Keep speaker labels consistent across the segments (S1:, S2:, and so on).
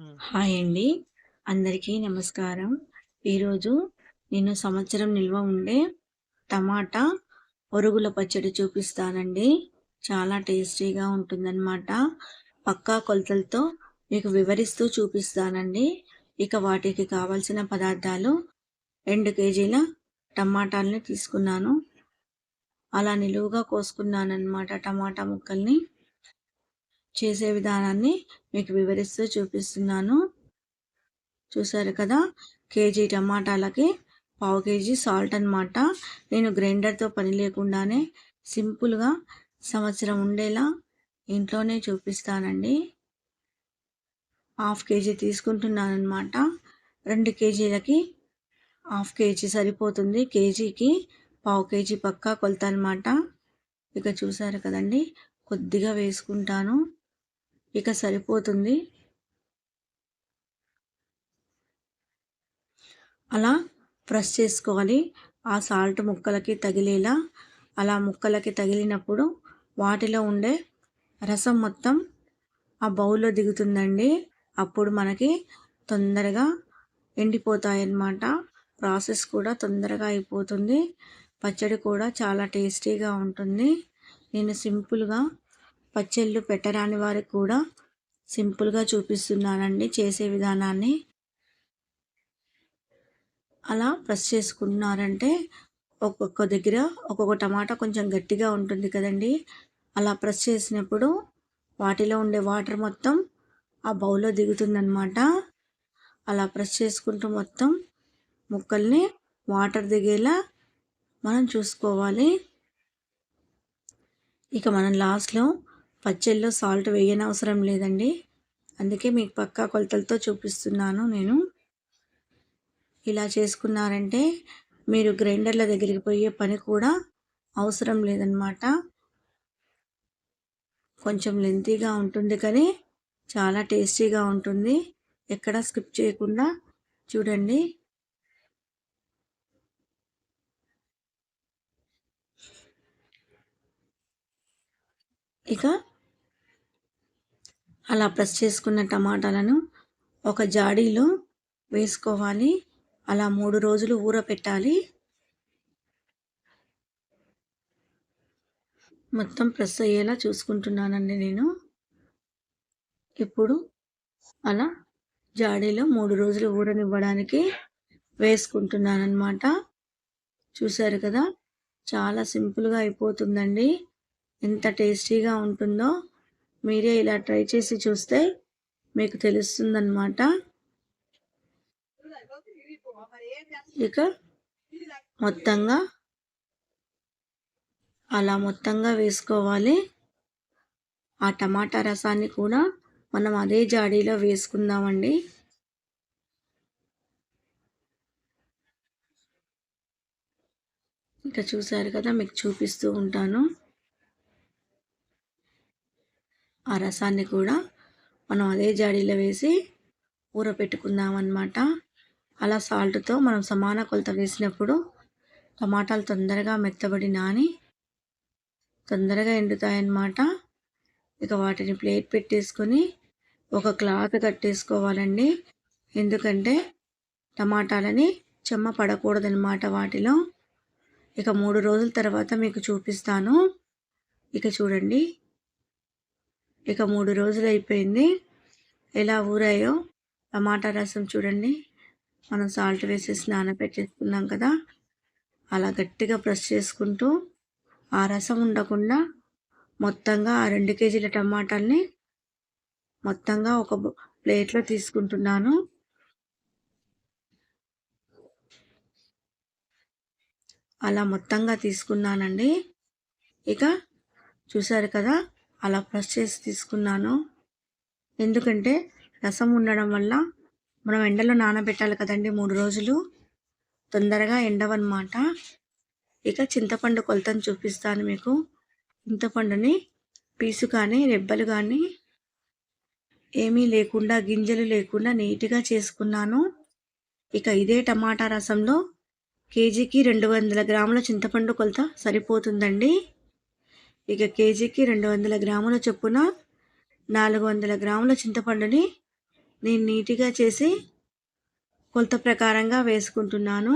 S1: Hi అండి. అందరికీ నమస్కారం. ఈరోజు నేను సంవత్సరం నిల్వ ఉండే టమాటా ఒరుగుల పచ్చడి చూపిస్తానండి. చాలా టేస్టీగా ఉంటుందన్నమాట. పక్కా కొలతలతో మీకు వివరిస్తూ చూపిస్తానండి. ఇక వాటికి కావలసిన పదార్థాలు రెండు కేజీల టమాటాలని తీసుకున్నాను. అలా నిలువుగా కోసుకున్నాను టమాటా ముక్కల్ని. చేసే విధానాన్ని మీకు వివరిస్తూ చూపిస్తున్నాను. చూసారు కదా? కేజీ టమాటాలకి పావు కేజీ సాల్ట్ అనమాట నేను గ్రైండర్తో పని లేకుండానే సింపుల్గా సంవత్సరం ఉండేలా ఇంట్లోనే చూపిస్తానండి. హాఫ్ కేజీ తీసుకుంటున్నాను అనమాట రెండు కేజీలకి హాఫ్ కేజీ సరిపోతుంది. కేజీకి పావు కేజీ పక్కా కొలత అనమాట ఇక చూసారు కదండి? కొద్దిగా వేసుకుంటాను. ఇక సరిపోతుంది. అలా ప్రెస్ చేసుకోవాలి. ఆ సాల్ట్ ముక్కలకి తగిలేలా అలా ముక్కలకి తగిలినప్పుడు వాటిలో ఉండే రసం మొత్తం ఆ బౌల్లో దిగుతుందండి. అప్పుడు మనకి తొందరగా ఎండిపోతాయన్నమాట. ప్రాసెస్ కూడా తొందరగా అయిపోతుంది. పచ్చడి కూడా చాలా టేస్టీగా ఉంటుంది. నేను సింపుల్గా పచ్చళ్ళు పెట్టరాని వారికి కూడా సింపుల్గా చూపిస్తున్నానండి చేసే విధానాన్ని. అలా ప్రెస్ చేసుకున్నారంటే ఒక్కొక్క దగ్గర ఒక్కొక్క టమాటా కొంచెం గట్టిగా ఉంటుంది కదండి. అలా ప్రెస్ చేసినప్పుడు వాటిలో ఉండే వాటర్ మొత్తం ఆ బౌల్లో దిగుతుందనమాట అలా ప్రెస్ చేసుకుంటూ మొత్తం ముక్కల్ని వాటర్ దిగేలా మనం చూసుకోవాలి. ఇక మనం లాస్ట్లో పచ్చళ్ళలో సాల్ట్ వేయనవసరం లేదండి. అందుకే మీకు పక్కా కొలతలతో చూపిస్తున్నాను నేను. ఇలా చేసుకున్నారంటే మీరు గ్రైండర్ల దగ్గరికి పోయే పని కూడా అవసరం లేదనమాట కొంచెం లెంతీగా ఉంటుంది కానీ చాలా టేస్టీగా ఉంటుంది. ఎక్కడ స్కిప్ చేయకుండా చూడండి. ఇక అలా ప్రెస్ చేసుకున్న టమాటాలను ఒక జాడీలో వేసుకోవాలి. అలా మూడు రోజులు ఊరపెట్టాలి. మొత్తం ప్రెస్ అయ్యేలా చూసుకుంటున్నానండి నేను. ఇప్పుడు అలా జాడీలో మూడు రోజులు ఊరనివ్వడానికి వేసుకుంటున్నాను చూశారు కదా? చాలా సింపుల్గా అయిపోతుందండి. ఎంత టేస్టీగా ఉంటుందో. మీరే ఇలా ట్రై చేసి చూస్తే మీకు తెలుస్తుందన్నమాట. ఇక మొత్తంగా అలా మొత్తంగా వేసుకోవాలి. ఆ టమాటా రసాన్ని కూడా మనం అదే జాడీలో వేసుకుందామండి. ఇంకా చూసారు కదా మీకు చూపిస్తూ ఉంటాను. ఆ రసాన్ని కూడా మనం అదే జాడీలో వేసి ఊరపెట్టుకుందాం అన్నమాట అలా సాల్ట్తో మనం సమాన కొలత వేసినప్పుడు టమాటాలు తొందరగా మెత్తబడి నాని తొందరగా ఎండుతాయన్నమాట. ఇక వాటిని ప్లేట్ పెట్టేసుకొని ఒక క్లాత్ కట్టేసుకోవాలండి. ఎందుకంటే టమాటాలని చెమ్మ పడకూడదనమాట వాటిలో. ఇక మూడు రోజుల తర్వాత మీకు చూపిస్తాను. ఇక చూడండి. ఇక మూడు రోజులు అయిపోయింది. ఎలా ఊరాయో? టమాటా రసం చూడండి. మనం సాల్ట్ వేసేసి నానబెట్టేసుకున్నాం కదా. అలా గట్టిగా ప్రెస్ చేసుకుంటూ ఆ రసం ఉండకుండా మొత్తంగా ఆ రెండు కేజీల టమాటాల్ని మొత్తంగా ఒక ప్లేట్లో తీసుకుంటున్నాను. అలా మొత్తంగా తీసుకున్నానండి. ఇక చూసారు కదా అలా ప్రెస్ చేసి తీసుకున్నాను. ఎందుకంటే రసం ఉండడం వల్ల మనం ఎండలో నానబెట్టాలి కదండి మూడు రోజులు. తొందరగా ఎండవన్నమాట. ఇక చింతపండు కొలతను చూపిస్తాను మీకు. చింతపండుని పీసు కానీ రెబ్బలు కానీ ఏమీ లేకుండా గింజలు లేకుండా నీట్గా చేసుకున్నాను. ఇక ఇదే టమాటా రసంలో కేజీకి రెండు వందల గ్రాముల చింతపండు కొలత సరిపోతుందండి. ఇక కేజీకి రెండు వందల గ్రాముల చొప్పున నాలుగు వందల గ్రాముల చింతపండుని నేను నీట్గా చేసి కొలత ప్రకారంగా వేసుకుంటున్నాను.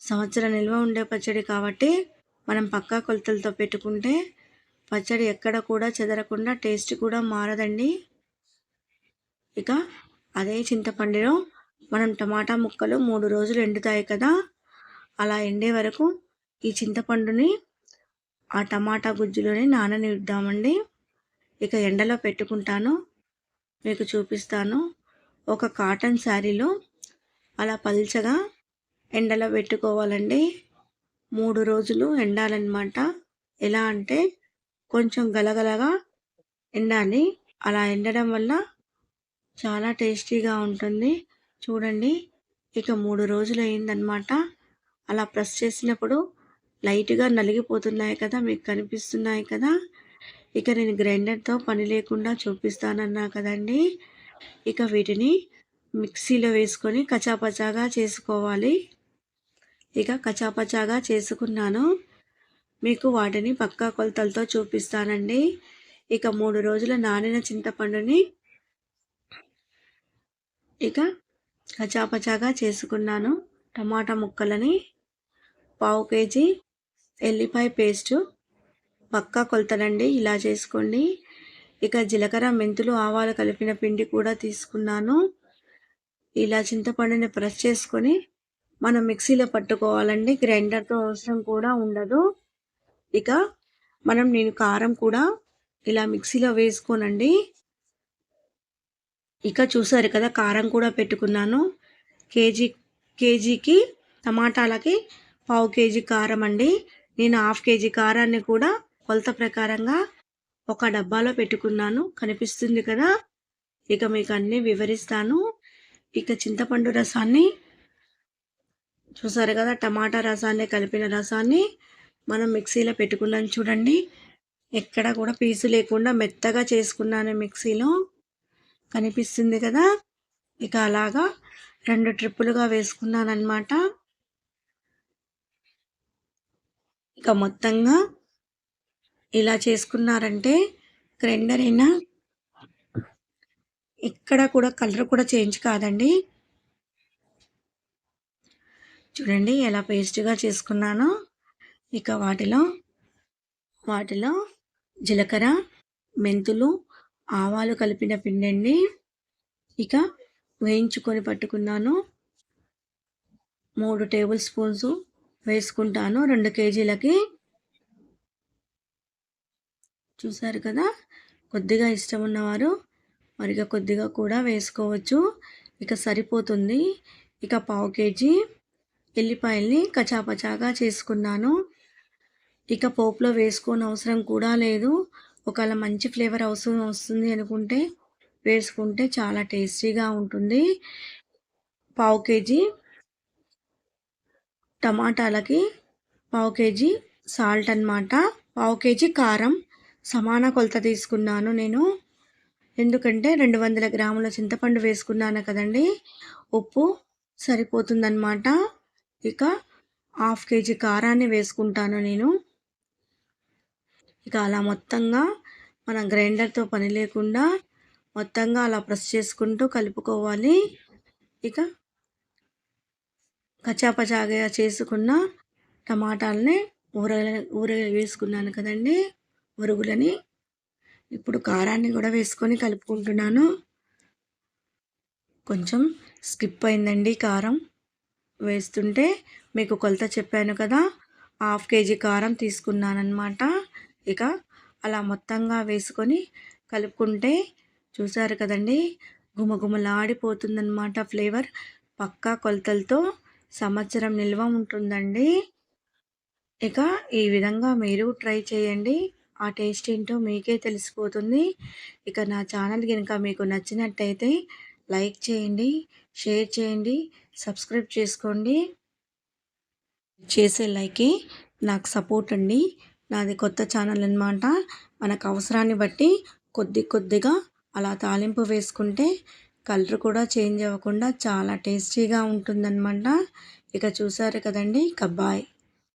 S1: సంవత్సరం నిల్వ ఉండే పచ్చడి కాబట్టి మనం పక్కా కొలతలతో పెట్టుకుంటే పచ్చడి ఎక్కడ కూడా చెదరకుండా టేస్ట్ కూడా మారదండి. ఇక అదే చింతపండులో మనం టమాటా ముక్కలు మూడు రోజులు ఎండుతాయి కదా అలా ఎండే వరకు ఈ చింతపండుని ఆ టమాటా గుజ్జులోనే నాననిద్దామండి. ఇక ఎండలో పెట్టుకుంటాను. మీకు చూపిస్తాను. ఒక కాటన్ శారీలో అలా పల్చగా ఎండలో పెట్టుకోవాలండి. మూడు రోజులు ఎండాలన్నమాట. ఎలా అంటే కొంచెం గలగలగా ఎండాలి. అలా ఎండడం వల్ల చాలా టేస్టీగా ఉంటుంది. చూడండి. ఇక మూడు రోజులు అయిందనమాట అలా ప్రెస్ చేసినప్పుడు లైట్గా నలిగిపోతున్నాయి కదా మీకు కనిపిస్తున్నాయి కదా. ఇక నేను గ్రైండర్తో పని లేకుండా చూపిస్తానన్నా కదండి. ఇక వీటిని మిక్సీలో వేసుకొని కచాపచాగా చేసుకోవాలి. ఇక కచాపచాగా చేసుకున్నాను. మీకు వాటిని పక్కా కొలతలతో చూపిస్తానండి. ఇక మూడు రోజుల నానిన చింతపండుని ఇక కచాపచాగా చేసుకున్నాను. టమాటా ముక్కలని పావు కేజీ ఎల్లిపాయ పేస్టు పక్కా కొలతలండి ఇలా చేసుకోండి. ఇక జీలకర్ర మెంతులు ఆవాలు కలిపిన పిండి కూడా తీసుకున్నాను. ఇలా చింతపండుని ప్రెస్ చేసుకొని మనం మిక్సీలో పట్టుకోవాలండి. గ్రైండర్తో అవసరం కూడా ఉండదు. ఇక మనం నేను కారం కూడా ఇలా మిక్సీలో వేసుకోనండి. ఇక చూసారు కదా కారం కూడా పెట్టుకున్నాను. కేజీ కేజీకి టమాటాలకి పావు కేజీ కారం అండి. నేను హాఫ్ కేజీ కారాన్ని కూడా కొలత ప్రకారంగా ఒక డబ్బాలో పెట్టుకున్నాను. కనిపిస్తుంది కదా? ఇక మీకు అన్నీ వివరిస్తాను. ఇక చింతపండు రసాన్ని చూసారు కదా? టమాటా రసాన్ని కలిపిన రసాన్ని మనం మిక్సీలో పెట్టుకున్నాను చూడండి. ఎక్కడ కూడా పీసు లేకుండా మెత్తగా చేసుకున్నాను మిక్సీలో. కనిపిస్తుంది కదా? ఇక అలాగా రెండు ట్రిప్పులుగా వేసుకున్నాను అనమాట ఇక మొత్తంగా ఇలా చేసుకున్నారంటే గ్రైండర్ అయినా ఇక్కడ కూడా కలర్ కూడా చేంజ్ కాదండి. చూడండి ఎలా పేస్ట్గా చేసుకున్నాను. ఇక వాటిలో వాటిలో జీలకర్ర మెంతులు ఆవాలు కలిపిన పిండండి. ఇక వేయించుకొని పట్టుకున్నాను. మూడు టేబుల్ స్పూన్స్ వేసుకుంటాను. రెండు కేజీలకి. చూసారు కదా? కొద్దిగా ఇష్టం ఉన్నవారు మరిగా కొద్దిగా కూడా వేసుకోవచ్చు. ఇక సరిపోతుంది. ఇక పావు కేజీ ఎల్లిపాయల్ని కచాపచాగా చేసుకున్నాను. ఇక పోపులో వేసుకోని అవసరం కూడా లేదు. ఒకవేళ మంచి ఫ్లేవర్ అవసరం వస్తుంది అనుకుంటే వేసుకుంటే చాలా టేస్టీగా ఉంటుంది. పావు కేజీ టమాటాలకి పావు కేజీ సాల్ట్ అనమాట పావు కేజీ కారం. సమాన కొలత తీసుకున్నాను నేను. ఎందుకంటే రెండు వందల గ్రాముల చింతపండు వేసుకున్నాను కదండి. ఉప్పు సరిపోతుందన్నమాట. ఇక హాఫ్ కేజీ కారాన్ని వేసుకుంటాను నేను. ఇక అలా మొత్తంగా మన గ్రైండర్తో పని లేకుండా మొత్తంగా అలా ప్రెస్ చేసుకుంటూ కలుపుకోవాలి. ఇక కచాపచాగా చేసుకున్న టమాటాలని ఊర ఊర వేసుకున్నాను కదండి. ఉరుగులని ఇప్పుడు కారాన్ని కూడా వేసుకొని కలుపుకుంటున్నాను. కొంచెం స్కిప్ అయిందండి కారం. వేస్తుంటే మీకు కొలత చెప్పాను కదా హాఫ్ కేజీ కారం తీసుకున్నానమాట ఇక అలా మొత్తంగా వేసుకొని కలుపుకుంటే చూసారు కదండి గుమగుమలాడిపోతుందన్నమాట ఫ్లేవర్. పక్కా కొలతలతో సంవత్సరం నిల్వ ఉంటుందండి. ఇక ఈ విధంగా మీరు ట్రై చేయండి. ఆ టేస్ట్ ఏంటో మీకే తెలిసిపోతుంది. ఇక నా ఛానల్ కనుక మీకు నచ్చినట్టయితే లైక్ చేయండి షేర్ చేయండి సబ్స్క్రైబ్ చేసుకోండి. చేసే లైకే నాకు సపోర్ట్ అండి. నాది కొత్త ఛానల్ అనమాట మనకు అవసరాన్ని బట్టి కొద్ది కొద్దిగా అలా తాలింపు వేసుకుంటే కలర్ కూడా చేంజ్ అవ్వకుండా చాలా టేస్టీగా ఉంటుందన్నమాట. ఇక చూసారు కదండి కబ్బాయ్